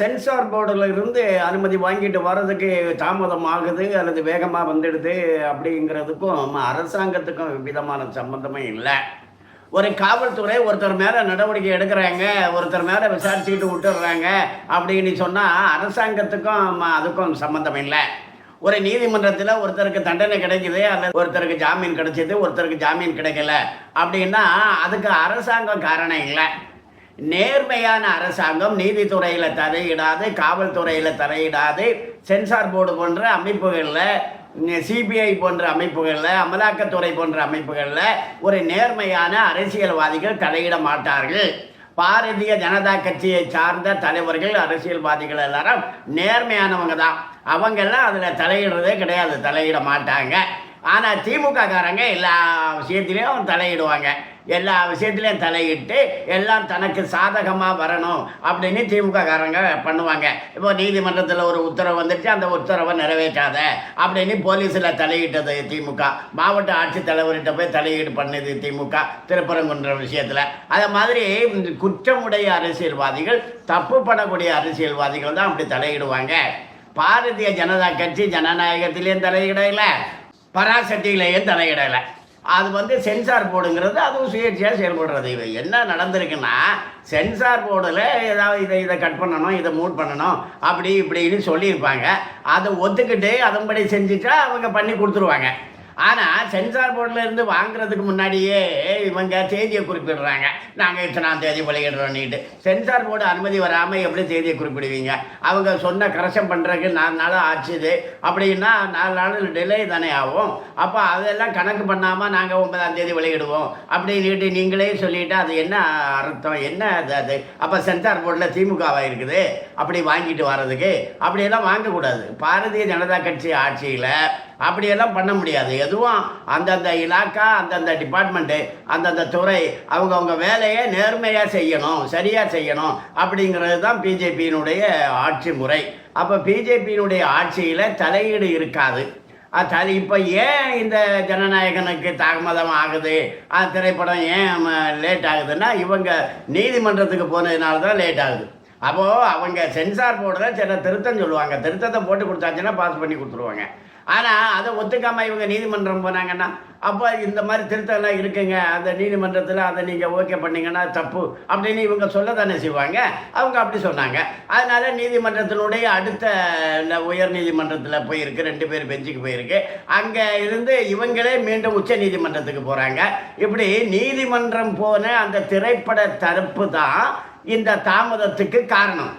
Sensor போர்டில் இருந்து அனுமதி வாங்கிட்டு வர்றதுக்கு தாமதம் ஆகுது அல்லது வேகமாக வந்துடுது அப்படிங்கிறதுக்கும் அரசாங்கத்துக்கும் விதமான சம்பந்தமே இல்லை. ஒரு காவல்துறை ஒருத்தர் மேலே நடவடிக்கை எடுக்கிறாங்க ஒருத்தர் மேலே விசாரிச்சுக்கிட்டு விட்டுடுறாங்க அப்படின்னு சொன்னால் அரசாங்கத்துக்கும் அதுக்கும் சம்மந்தம் இல்லை. ஒரு நீதிமன்றத்தில் ஒருத்தருக்கு தண்டனை கிடைக்குது அல்லது ஒருத்தருக்கு ஜாமீன் கிடைச்சிது ஒருத்தருக்கு ஜாமீன் கிடைக்கல அப்படின்னா அதுக்கு அரசாங்கம் காரணம் இல்லை. நேர்மையான அரசாங்கம் நீதித்துறையில் தலையிடாது காவல்துறையில் தலையிடாது சென்சார் போர்டு போன்ற அமைப்புகளில் சிபிஐ போன்ற அமைப்புகளில் அமலாக்கத்துறை போன்ற அமைப்புகளில் ஒரு நேர்மையான அரசியல்வாதிகள் தலையிட மாட்டார்கள். பாரதிய ஜனதா கட்சியை சார்ந்த தலைவர்கள் அரசியல்வாதிகள் எல்லாரும் நேர்மையானவங்க தான். அவங்கெல்லாம் அதில் தலையிடுறதே கிடையாது தலையிட மாட்டாங்க. ஆனால் திமுக காரங்க எல்லா விஷயத்துலேயும் தலையிடுவாங்க. எல்லா விஷயத்துலையும் தலையிட்டு எல்லாம் தனக்கு சாதகமாக வரணும் அப்படின்னு திமுக காரங்க பண்ணுவாங்க. இப்போ நீதிமன்றத்தில் ஒரு உத்தரவு வந்துடுச்சு அந்த உத்தரவை நிறைவேற்றாத அப்படின்னு போலீஸில் தலையிட்டது திமுக. மாவட்ட ஆட்சித்தலைவர்கிட்ட போய் தலையீடு பண்ணுது திமுக திருப்பரங்குன்ற விஷயத்தில். அதே மாதிரி குற்றமுடைய அரசியல்வாதிகள் தப்பு பண்ணக்கூடிய அரசியல்வாதிகள் தான் அப்படி தலையிடுவாங்க. பாரதிய ஜனதா கட்சி ஜனநாயகத்திலையும் தலையிடலை பராசக்தியிலேயும் தலையிடலை? அது வந்து சென்சார் போர்டுங்கிறது அதுவும் சுயேட்சையாக செயல்படுறது. இது என்ன நடந்திருக்குன்னா சென்சார் போர்டில் ஏதாவது இதை இதை கட் பண்ணணும் இதை மூட் பண்ணணும் அப்படி இப்படின்னு சொல்லியிருப்பாங்க. அதை ஒத்துக்கிட்டு அதன்படி செஞ்சுட்டா அவங்க பண்ணி கொடுத்துருவாங்க. ஆனால் சென்சார் போர்டில் இருந்து வாங்குறதுக்கு முன்னாடியே இவங்க தேதியை குறிப்பிடுறாங்க. நாங்கள் இத்தனாம் தேதி வெளியிடுறோன்னுட்டு சென்சார் போர்டு அனுமதி வராமல் எப்படி தேதியை குறிப்பிடுவீங்க? அவங்க சொன்ன கரெக்ஷன் பண்ணுறதுக்கு நாலு நாள் ஆச்சுது. அப்படின்னா நாலு நாள் டிலே தானே ஆகும். அப்போ அதெல்லாம் கணக்கு பண்ணாமல் நாங்கள் ஒன்பதாம் தேதி வெளியிடுவோம். அப்படின்னுட்டு நீங்களே சொல்லிட்டு அது என்ன அர்த்தம்? என்ன அது அது? அப்போ சென்சார் போர்டில் திமுகவாக இருக்குது? அப்படி வாங்கிட்டு வர்றதுக்கு? அப்படியெல்லாம் வாங்கக்கூடாது. பாரதிய ஜனதா கட்சி ஆட்சியில் அப்படியெல்லாம் பண்ண முடியாது. எதுவும் அந்தந்த இலாக்கா அந்தந்த டிபார்ட்மெண்ட்டு அந்தந்த துறை அவங்கவுங்க வேலையை நேர்மையாக செய்யணும் சரியாக செய்யணும் அப்படிங்கிறது தான் பிஜேபியினுடைய ஆட்சி முறை. அப்போ பிஜேபியினுடைய ஆட்சியில் தலையீடு இருக்காது. அது இப்போ ஏன் இந்த ஜனநாயகனுக்கு தாமதம் ஆகுது? அந்த திரைப்படம் ஏன் லேட் ஆகுதுன்னா இவங்க நீதிமன்றத்துக்கு போனதுனால தான் லேட் ஆகுது. அப்போது அவங்க சென்சார் போர்டில் சில திருத்தம் சொல்லுவாங்க. திருத்தத்தை போட்டு கொடுத்தாச்சுன்னா பாஸ் பண்ணி கொடுத்துருவாங்க. ஆனால் அதை ஒத்துக்காமல் இவங்க நீதிமன்றம் போனாங்கன்னா அப்போ இந்த மாதிரி திருத்தம்லாம் இருக்குங்க. அந்த நீதிமன்றத்தில் அதை நீங்கள் ஓகே பண்ணிங்கன்னா தப்பு அப்படின்னு இவங்க சொல்ல தானே செய்வாங்க. அவங்க அப்படி சொன்னாங்க. அதனால் நீதிமன்றத்தினுடைய அடுத்த இந்த உயர் நீதிமன்றத்தில் போயிருக்கு. ரெண்டு பேர் பெஞ்சுக்கு போயிருக்கு. அங்கே இருந்து இவங்களே மீண்டும் உச்ச நீதிமன்றத்துக்கு போகிறாங்க இப்படி நீதிமன்றம் போன அந்த திரைப்பட தரப்பு தான் இந்த தாமதத்துக்கு காரணம்.